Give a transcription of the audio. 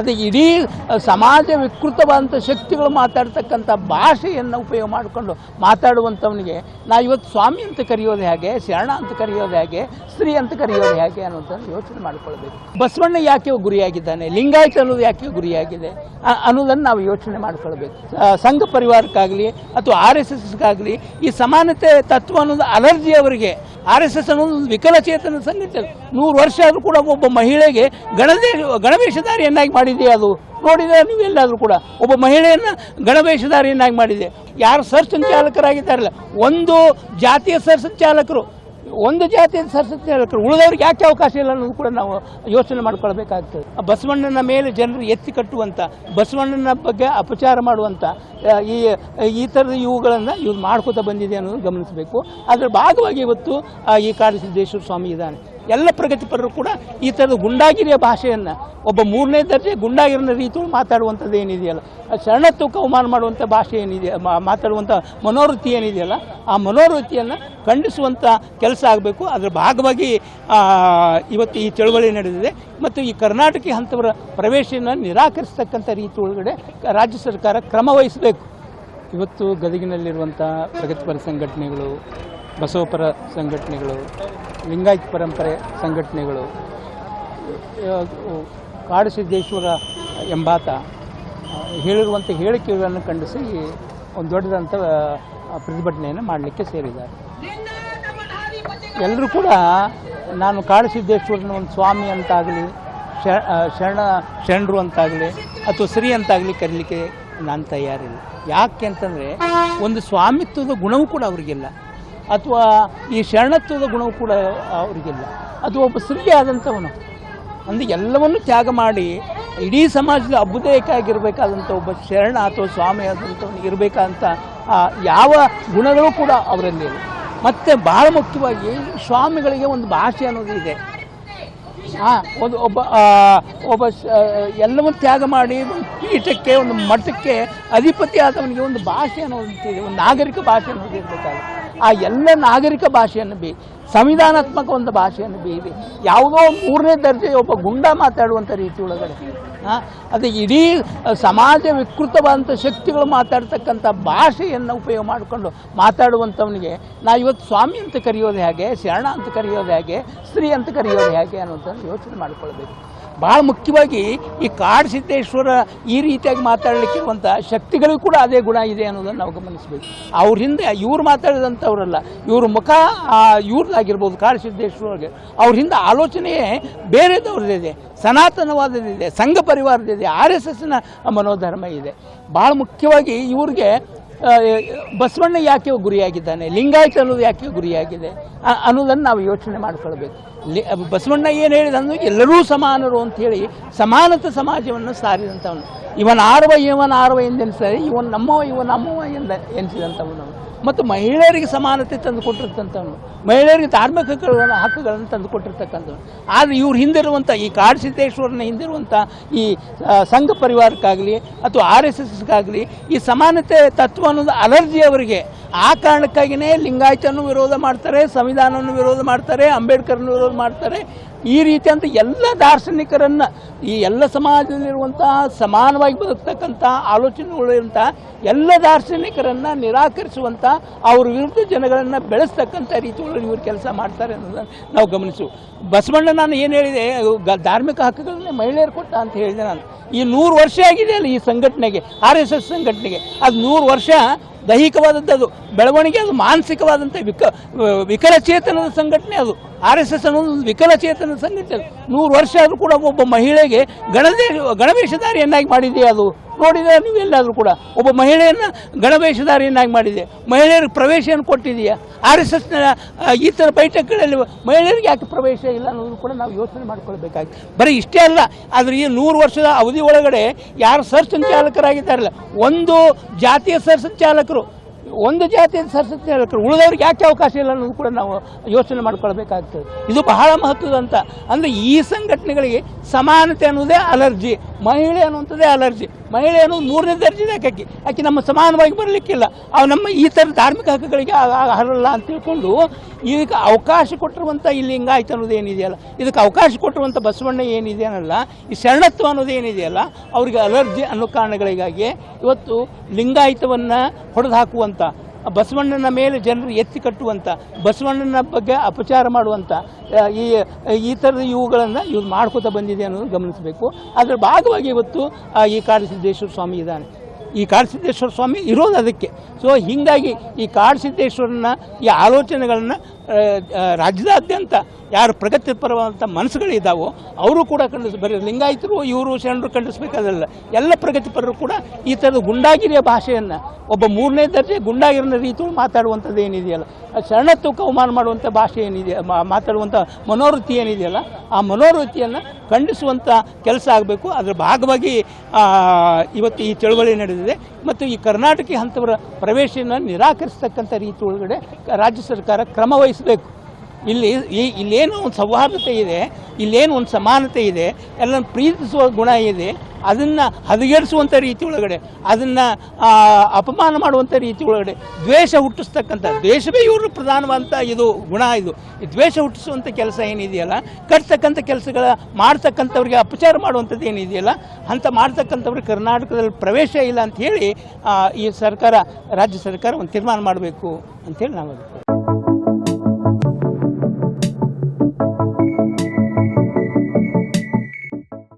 ಅದು ಇಡೀ ಸಮಾಜ ವಿಕೃತವಾದಂಥ ಶಕ್ತಿಗಳು ಮಾತಾಡ್ತಕ್ಕಂಥ ಭಾಷೆಯನ್ನು ಉಪಯೋಗ ಮಾಡಿಕೊಂಡು ಮಾತಾಡುವಂಥವನಿಗೆ, ನಾ ಇವತ್ತು ಸ್ವಾಮಿ ಅಂತ ಕರೆಯೋದು ಹೇಗೆ, ಶರಣ ಅಂತ ಕರೆಯೋದು ಹೇಗೆ, ಸ್ತ್ರೀ ಅಂತ ಕರೆಯೋದು ಹೇಗೆ ಅನ್ನೋದನ್ನು ಯೋಚನೆ ಮಾಡಿಕೊಳ್ಬೇಕು ಬಸವಣ್ಣ ಯಾಕೆ ಗುರಿಯಾಗಿದ್ದಾನೆ? ಲಿಂಗಾಯತ ಅನ್ನೋದು ಯಾಕೆ ಗುರಿಯಾಗಿದೆ? ಅನ್ನೋದನ್ನು ನಾವು ಯೋಚನೆ ಮಾಡಿಕೊಳ್ಬೇಕು ಸಂಘ ಪರಿವಾರಕ್ಕಾಗಲಿ ಅಥವಾ ಆರ್ ಎಸ್ ಎಸ್ಗಾಗಲಿ ಈ ಸಮಾನತೆ ತತ್ವ ಅನ್ನೋದು ಅಲರ್ಜಿ ಅವರಿಗೆ. ಆರ್ ಎಸ್ ಎಸ್ ಅನ್ನೋದು ವಿಕಲಚೇತನ ಸಂಘಟನೆ. ನೂರು ವರ್ಷ ಆದರೂ ಕೂಡ ಒಬ್ಬ ಮಹಿಳೆಗೆ ಗಣದೇ ಗಣವೇಷಧಾರಿಯನ್ನಾಗಿ ಮಾಡಿದೆ ಅದು? ನೋಡಿದರೆ ನೀವು ಎಲ್ಲಾದರೂ ಕೂಡ. ಒಬ್ಬ ಮಹಿಳೆಯನ್ನು ಗಣವೇಷಧಾರಿಯನ್ನಾಗಿ ಮಾಡಿದೆ. ಯಾರು ಸರ್ ಸಂಚಾಲಕರಾಗಿದ್ದಾರಲ್ಲ ಒಂದು ಜಾತಿಯ ಸರ್ ಸಂಚಾಲಕರು ಒಂದು ಜಾತಿಯ ಸರ್ ಸಂಚಾಲಕರು ಉಳಿದವ್ರಿಗೆ ಯಾಕೆ ಅವಕಾಶ ಇಲ್ಲ ಅನ್ನೋದು ಕೂಡ ನಾವು ಯೋಚನೆ ಮಾಡ್ಕೊಳ್ಬೇಕಾಗ್ತದೆ. ಬಸವಣ್ಣನ ಮೇಲೆ ಜನರು ಎತ್ತಿ ಕಟ್ಟುವಂಥ ಬಸವಣ್ಣನ ಬಗ್ಗೆ ಅಪಚಾರ ಮಾಡುವಂಥ ಈ ಈ ಥರದ ಇವುಗಳನ್ನು ಇವ್ರು ಮಾಡ್ಕೋತಾ ಬಂದಿದೆ ಅನ್ನೋದು ಗಮನಿಸಬೇಕು. ಅದರ ಭಾಗವಾಗಿ ಇವತ್ತು ಈ ಕಾಡಸಿದ್ದೇಶ್ವರ ಸ್ವಾಮಿ ಇದ್ದಾನೆ. ಎಲ್ಲ ಪ್ರಗತಿಪರರು ಕೂಡ ಈ ಥರದ ಗುಂಡಾಗಿರಿಯ ಭಾಷೆಯನ್ನು, ಒಬ್ಬ ಮೂರನೇ ದರ್ಜೆ ಗುಂಡಾಗಿರಿನ ರೀತಿಯಲ್ಲಿ ಮಾತಾಡುವಂಥದ್ದು ಏನಿದೆಯಲ್ಲ? ಶರಣತ್ವಕ್ಕೆ ಅವಮಾನ ಮಾಡುವಂಥ ಭಾಷೆ ಏನಿದೆ ಮಾತಾಡುವಂಥ ಮನೋವೃತ್ತಿ ಏನಿದೆಯಲ್ಲ, ಆ ಮನೋವೃತ್ತಿಯನ್ನು ಖಂಡಿಸುವಂಥ ಕೆಲಸ ಆಗಬೇಕು. ಅದರ ಭಾಗವಾಗಿ ಇವತ್ತು ಈ ಚಳವಳಿ ನಡೆದಿದೆ. ಮತ್ತು ಈ ಕರ್ನಾಟಕ ಹಂತವರ ಪ್ರವೇಶವನ್ನು ನಿರಾಕರಿಸ್ತಕ್ಕಂಥ ರೀತಿ ಒಳಗಡೆ ರಾಜ್ಯ ಸರ್ಕಾರ ಕ್ರಮ ವಹಿಸಬೇಕು. ಇವತ್ತು ಗದಗಿನಲ್ಲಿರುವಂಥ ಪ್ರಗತಿಪರ ಸಂಘಟನೆಗಳು ಬಸವಪರ ಸಂಘಟನೆಗಳು, ಲಿಂಗಾಯತ್ ಪರಂಪರೆ ಸಂಘಟನೆಗಳು ಕಾಡು ಸಿದ್ದೇಶ್ವರ ಎಂಬಾತ ಹೇಳಿರುವಂಥ ಹೇಳಿಕೆಗಳನ್ನು ಖಂಡಿಸಿ ಒಂದು ದೊಡ್ಡದಂಥ ಪ್ರತಿಭಟನೆಯನ್ನು ಮಾಡಲಿಕ್ಕೆ ಸೇರಿದ್ದಾರೆ. ಎಲ್ಲರೂ ಕೂಡ ನಾನು ಕಾಡಸಿದ್ದೇಶ್ವರನ ಒಂದು ಸ್ವಾಮಿ ಅಂತಾಗಲಿ ಶರಣ, ಶರಣರು ಅಂತಾಗಲಿ ಅಥವಾ ಶ್ರೀ ಅಂತಾಗಲಿ ಕರೀಲಿಕ್ಕೆ ನಾನು ತಯಾರಿಲ್ಲ. ಯಾಕೆ ಅಂತಂದರೆ, ಒಂದು ಸ್ವಾಮಿತ್ವದ ಗುಣವೂ ಕೂಡ ಅವರಿಗಿಲ್ಲ. ಅಥವಾ ಈ ಶರಣತ್ವದ ಗುಣವು ಕೂಡ ಅವರಿಗಿಲ್ಲ. ಅದು ಒಬ್ಬ ಸ್ತ್ರೀ ಆದಂಥವನು ಅಂದರೆ ಎಲ್ಲವನ್ನು ತ್ಯಾಗ ಮಾಡಿ ಇಡೀ ಸಮಾಜದ ಅಭ್ಯುದಯಕ್ಕಾಗಿರಬೇಕಾದಂಥ ಒಬ್ಬ ಶರಣ ಅಥವಾ ಸ್ವಾಮಿ ಆದಂಥವನು ಇರಬೇಕಂತ ಯಾವ ಗುಣಗಳು ಕೂಡ ಅವರಲ್ಲಿ ಮತ್ತು ಬಹಳ ಮುಖ್ಯವಾಗಿ ಸ್ವಾಮಿಗಳಿಗೆ ಒಂದು ಭಾಷೆ ಅನ್ನೋದು ಇದೆ. ಹಾಂ ಒಂದು ಒಬ್ಬ ಒಬ್ಬ ಎಲ್ಲವನ್ನು ತ್ಯಾಗ ಮಾಡಿ ಒಂದು ಪೀಠಕ್ಕೆ, ಒಂದು ಮಠಕ್ಕೆ ಅಧಿಪತಿ ಆದವನಿಗೆ ಒಂದು ಭಾಷೆ ಅನ್ನೋದು ಒಂದು ನಾಗರಿಕ ಭಾಷೆ ಅನ್ನೋದು ಇರಬೇಕಾಗುತ್ತೆ. ಆ ಎಲ್ಲ ನಾಗರಿಕ ಭಾಷೆಯನ್ನು ಬಿ, ಸಂವಿಧಾನಾತ್ಮಕ ಒಂದು ಭಾಷೆಯನ್ನು ಬೀರಿ. ಯಾವುದೋ ಮೂರನೇ ದರ್ಜೆ ಒಬ್ಬ ಗುಂಡ ಮಾತಾಡುವಂಥ ರೀತಿ ಒಳಗಡೆ. ಅದು ಇಡೀ ಸಮಾಜ ವಿಕೃತವಾದಂಥ ಶಕ್ತಿಗಳು ಮಾತಾಡ್ತಕ್ಕಂಥ ಭಾಷೆಯನ್ನು ಉಪಯೋಗ ಮಾಡಿಕೊಂಡು ಮಾತಾಡುವಂಥವನಿಗೆ, ನಾ ಇವತ್ತು ಸ್ವಾಮಿ ಅಂತ ಕರೆಯೋದು ಹೇಗೆ, ಶರಣ ಅಂತ ಕರೆಯೋದು ಹೇಗೆ, ಸ್ತ್ರೀ ಅಂತ ಕರೆಯೋದು ಹೇಗೆ ಅನ್ನೋದನ್ನು ಯೋಚನೆ ಮಾಡಿಕೊಳ್ಬೇಕು. ಭಾಳ ಮುಖ್ಯವಾಗಿ ಈ ಕಾಡು ಸಿದ್ದೇಶ್ವರ ಈ ರೀತಿಯಾಗಿ ಮಾತಾಡಲಿಕ್ಕಿರುವಂಥ ಶಕ್ತಿಗಳಿಗೂ ಕೂಡ ಅದೇ ಗುಣ ಇದೆ ಅನ್ನೋದನ್ನು ನಾವು ಗಮನಿಸಬೇಕು. ಅವ್ರ ಹಿಂದೆ ಇವ್ರು ಮಾತಾಡಿದಂಥವ್ರಲ್ಲ, ಇವ್ರ ಮುಖ ಇವ್ರದ್ದಾಗಿರ್ಬೋದು ಕಾಡು ಸಿದ್ದೇಶ್ವರಿಗೆ, ಅವ್ರ ಹಿಂದೆ ಆಲೋಚನೆಯೇ ಬೇರೆದವ್ರದ್ದಿದೆ ಸನಾತನವಾದದಿದೆ ಸಂಘ ಪರಿವಾರದಿದೆ ಆರ್ ಎಸ್ ಎಸ್ನ ಮನೋಧರ್ಮ ಇದೆ. ಭಾಳ ಮುಖ್ಯವಾಗಿ ಇವ್ರಿಗೆ ಬಸವಣ್ಣ ಯಾಕೆ ಗುರಿಯಾಗಿದ್ದಾನೆ, ಲಿಂಗಾಯತ ಅನ್ನೋದು ಯಾಕೆ ಗುರಿಯಾಗಿದೆ ಅನ್ನೋದನ್ನು ನಾವು ಯೋಚನೆ ಮಾಡ್ಕೊಳ್ಬೇಕು. ಬಸವಣ್ಣ ಏನು ಹೇಳಿದ ಅಂದ್ರೆ ಎಲ್ಲರೂ ಸಮಾನರು ಅಂತ ಹೇಳಿ ಸಮಾನತ ಸಮಾಜವನ್ನು ಸಾರಿದಂಥವನು. ಇವನ ಆರ್ವ ಇವನ ಆರ್ವ ಎಂದೆನಿಸಿದರೆ ಇವನ್ ನಮ್ಮವ ಇವನ ನಮ್ಮವ ಎಂದ ಎನಿಸಿದಂಥವನು ಮತ್ತು ಮಹಿಳೆಯರಿಗೆ ಸಮಾನತೆ ತಂದು ಕೊಟ್ಟಿರ್ತಂಥವನು ಮಹಿಳೆಯರಿಗೆ ಧಾರ್ಮಿಕ ಹಕ್ಕುಗಳನ್ನು ತಂದು ಕೊಟ್ಟಿರ್ತಕ್ಕಂಥವ್ನು. ಆದರೆ ಇವ್ರು ಹಿಂದಿರುವಂಥ ಈ ಕಾಡು ಸಿದ್ದೇಶ್ವರನ ಹಿಂದಿರುವಂಥ ಈ ಸಂಘ ಪರಿವಾರಕ್ಕಾಗಲಿ ಅಥವಾ ಆರ್ ಎಸ್ ಎಸ್ಗಾಗಲಿ ಈ ಸಮಾನತೆ ತತ್ವ ಅನ್ನೋದು ಅಲರ್ಜಿ ಅವರಿಗೆ ಆ ಕಾರಣಕ್ಕಾಗಿಯೇ ಲಿಂಗಾಯತನು ವಿರೋಧ ಮಾಡ್ತಾರೆ, ಸಂವಿಧಾನವನ್ನು ವಿರೋಧ ಮಾಡ್ತಾರೆ ಅಂಬೇಡ್ಕರ್ನ ವಿರೋಧ ಮಾಡ್ತಾರೆ. ಈ ರೀತಿಯಂತ ಎಲ್ಲ ದಾರ್ಶನಿಕರನ್ನು, ಈ ಎಲ್ಲ ಸಮಾಜದಲ್ಲಿರುವಂತಹ, ಸಮಾನವಾಗಿ ಬದುಕ್ತಕ್ಕಂಥ ಆಲೋಚನೆಗಳಿರುವಂಥ ಎಲ್ಲ ದಾರ್ಶನಿಕರನ್ನು ನಿರಾಕರಿಸುವಂಥ ಅವ್ರ ವಿರುದ್ಧ ಜನಗಳನ್ನು ಬೆಳೆಸ್ತಕ್ಕಂಥ ರೀತಿ ಒಳಗೆ ಇವರು ಕೆಲಸ ಮಾಡ್ತಾರೆ ಅನ್ನೋದನ್ನು ನಾವು ಗಮನಿಸು. ಬಸವಣ್ಣ ನಾನು ಏನು ಹೇಳಿದೆ ಧಾರ್ಮಿಕ ಹಕ್ಕುಗಳನ್ನೇ ಮಹಿಳೆಯರು ಕೊಟ್ಟ ಅಂತ ಹೇಳಿದೆ ನಾನು. ಈ ನೂರು ವರ್ಷ ಆಗಿದೆ ಅಲ್ಲ ಈ ಸಂಘಟನೆಗೆ, ಆರ್ ಎಸ್ ಎಸ್ ಸಂಘಟನೆಗೆ. ಅದು ನೂರು ವರ್ಷ ದೈಹಿಕವಾದದ್ದು ಅದು ಬೆಳವಣಿಗೆ ಅದು ಮಾನಸಿಕವಾದಂಥ ವಿಕ, ವಿಕಲಚೇತನದ ಸಂಘಟನೆ ಅದು. ಆರ್ ಎಸ್ ಎಸ್ ಅನ್ನೋದು ಒಂದು ವಿಕಲಚೇತನದ ಸಂಘಟನೆ ನೂರು ವರ್ಷ ಆದರೂ ಕೂಡ ಒಬ್ಬ ಮಹಿಳೆಗೆ ಗಣದೇ, ಗಣವೇಷಧಾರಿಯನ್ನಾಗಿ ಮಾಡಿದೆ ಅದು. ನೋಡಿದರೆ ನೀವು ಎಲ್ಲಾದರೂ ಕೂಡ, ಒಬ್ಬ ಮಹಿಳೆಯನ್ನು ಗಣವೇಷಧಾರಿಯನ್ನಾಗಿ ಮಾಡಿದೆ. ಮಹಿಳೆಯರಿಗೆ ಪ್ರವೇಶವನ್ನು ಕೊಟ್ಟಿದೆಯಾ ಆರ್ ಎಸ್ ಎಸ್ನ ಈ ಥರ ಬೈಠಕ್ಗಳಲ್ಲಿ ಮಹಿಳೆಯರಿಗೆ ಯಾಕೆ ಪ್ರವೇಶ ಇಲ್ಲ ಅನ್ನೋದು ಕೂಡ ನಾವು ಯೋಚನೆ ಮಾಡ್ಕೊಳ್ಬೇಕಾಗಿದೆ ಬರೀ ಇಷ್ಟೇ ಅಲ್ಲ, ಆದರೆ ಈ ನೂರು ವರ್ಷದ ಅವಧಿ ಒಳಗಡೆ ಯಾರು ಸರ್ ಸಂಚಾಲಕರಾಗಿದ್ದಾರಲ್ಲ, ಒಂದು ಜಾತಿಯ ಸರ್ ಸಂಚಾಲಕರು ಒಂದು ಜಾತಿಯ ಸರಸ್ವತಿ ಹೇಳ್ತಾರೆ ಉಳಿದವ್ರಿಗೆ ಯಾಕೆ ಅವಕಾಶ ಇಲ್ಲ ಅನ್ನೋದು ಕೂಡ ನಾವು ಯೋಚನೆ ಮಾಡ್ಕೊಳ್ಬೇಕಾಗ್ತದೆ. ಇದು ಬಹಳ ಮಹತ್ವದಂತ. ಅಂದರೆ ಈ ಸಂಘಟನೆಗಳಿಗೆ ಸಮಾನತೆ ಅನ್ನೋದೇ ಅಲರ್ಜಿ. ಮಹಿಳೆ ಅನ್ನುವಂಥದ್ದೇ ಅಲರ್ಜಿ. ಮಹಿಳೆ ಅನ್ನೋದು ಮೂರನೇ ದರ್ಜೆನೇ ಆಕಿ ಆಕೆ ನಮ್ಮ ಸಮಾನವಾಗಿ ಬರಲಿಕ್ಕಿಲ್ಲ ಅವು ನಮ್ಮ ಈ ಥರ ಧಾರ್ಮಿಕ ಹಕ್ಕುಗಳಿಗೆ ಹರಲ್ಲ ಅಂತ ತಿಳ್ಕೊಂಡು ಈಗ ಅವಕಾಶ ಕೊಟ್ಟಿರುವಂಥ ಈ ಹಿಂಗಾಯ್ತು ಅನ್ನೋದು ಏನಿದೆಯಲ್ಲ? ಇದಕ್ಕೆ ಅವಕಾಶ ಕೊಟ್ಟಿರುವಂಥ ಬಸವಣ್ಣ ಏನಿದೆಯಲ್ಲ ಈ ಶರಣತ್ವ ಅನ್ನೋದು ಏನಿದೆಯಲ್ಲ ಅವರಿಗೆ ಅಲರ್ಜಿ ಅನ್ನೋ ಕಾರಣಗಳಿಗಾಗಿ ಇವತ್ತು ಲಿಂಗಾಯತವನ್ನು ಹೊಡೆದು ಹಾಕುವಂಥ ಬಸವಣ್ಣನ ಮೇಲೆ ಜನರು ಎತ್ತಿ ಕಟ್ಟುವಂಥ ಬಸವಣ್ಣನ ಬಗ್ಗೆ ಅಪಚಾರ ಮಾಡುವಂಥ ಈ ಈ ಥರದ ಇವುಗಳನ್ನು ಇವ್ರು ಮಾಡ್ಕೋತಾ ಬಂದಿದೆ ಅನ್ನೋದು ಗಮನಿಸಬೇಕು. ಅದರ ಭಾಗವಾಗಿ ಇವತ್ತು ಈ ಕಾಡಸಿದ್ದೇಶ್ವರ ಸ್ವಾಮಿ ಇದ್ದಾನೆ. ಈ ಕಾಡಸಿದ್ದೇಶ್ವರ ಸ್ವಾಮಿ ಇರೋದು ಅದಕ್ಕೆ. ಸೊ ಹೀಗಾಗಿ ಈ ಕಾಡಸಿದ್ದೇಶ್ವರನ ಈ ಆಲೋಚನೆಗಳನ್ನು ರಾಜ್ಯದಾದ್ಯಂತ ಯಾರು ಪ್ರಗತಿಪರವಾದಂಥ ಮನಸ್ಸುಗಳಿದ್ದಾವೋ ಅವರು ಕೂಡ ಖಂಡಿಸ ಬರೀ ಲಿಂಗಾಯಿತರು, ಇವರು ಶರಣರು ಖಂಡಿಸಬೇಕಾದಲ್ಲ. ಎಲ್ಲ ಪ್ರಗತಿಪರರು ಕೂಡ ಈ ಥರದ ಗುಂಡಾಗಿರಿಯ ಭಾಷೆಯನ್ನು, ಒಬ್ಬ ಮೂರನೇ ದರ್ಜೆ ಗುಂಡಾಗಿರಿನ ರೀತಿಯಲ್ಲಿ ಮಾತಾಡುವಂಥದ್ದು ಏನಿದೆಯಲ್ಲ? ಶರಣತ್ವ ಅವಮಾನ ಮಾಡುವಂಥ ಭಾಷೆ ಏನಿದೆಯಾ ಮಾತಾಡುವಂಥ ಮನೋವೃತ್ತಿ ಏನಿದೆಯಲ್ಲ? ಆ ಮನೋವೃತ್ತಿಯನ್ನು ಖಂಡಿಸುವಂಥ ಕೆಲಸ ಆಗಬೇಕು. ಅದರ ಭಾಗವಾಗಿ ಇವತ್ತು ಈ ಚಳುವಳಿ ನಡೆದಿದೆ. ಮತ್ತು ಈ ಕರ್ನಾಟಕ ಹಂತವರ ಪ್ರವೇಶನ ನಿರಾಕರಿಸ್ತಕ್ಕಂಥ ರೀತಿ ಒಳಗಡೆ ರಾಜ್ಯ ಸರ್ಕಾರ ಕ್ರಮ ವಹಿಸಬೇಕು. ಇಲ್ಲಿ ಈ- ಇಲ್ಲೇನು ಒಂದು ಸೌಹಾರ್ದತೆ ಇದೆ, ಇಲ್ಲೇನು ಒಂದು ಸಮಾನತೆ ಇದೆ ಎಲ್ಲ ಪ್ರೀತಿಸುವ ಗುಣ ಇದೆ, ಅದನ್ನು ಹದಗೆಡಿಸುವಂಥ ರೀತಿ ಒಳಗಡೆ, ಅದನ್ನು ಅಪಮಾನ ಮಾಡುವಂಥ ರೀತಿ ಒಳಗಡೆ, ದ್ವೇಷ ಹುಟ್ಟಿಸ್ತಕ್ಕಂಥ, ದ್ವೇಷವೇ ಇವರು ಪ್ರಧಾನವಾದಂಥ ಇದು ಗುಣ ಇದು. ದ್ವೇಷ ಹುಟ್ಟಿಸುವಂಥ ಕೆಲಸ ಏನಿದೆಯಲ್ಲ, ಕಟ್ತಕ್ಕಂಥ ಕೆಲಸಗಳ, ಮಾಡ್ತಕ್ಕಂಥವ್ರಿಗೆ ಅಪಚಾರ ಮಾಡುವಂಥದ್ದು ಏನಿದೆಯಲ್ಲ, ಅಂತ ಮಾಡ್ತಕ್ಕಂಥವ್ರಿಗೆ ಕರ್ನಾಟಕದಲ್ಲಿ ಪ್ರವೇಶ ಇಲ್ಲ ಅಂತ ಹೇಳಿ ಈ ಸರ್ಕಾರ, ರಾಜ್ಯ ಸರ್ಕಾರ ಒಂದು ತೀರ್ಮಾನ ಮಾಡಬೇಕು ಅಂತೇಳಿ ನಾವು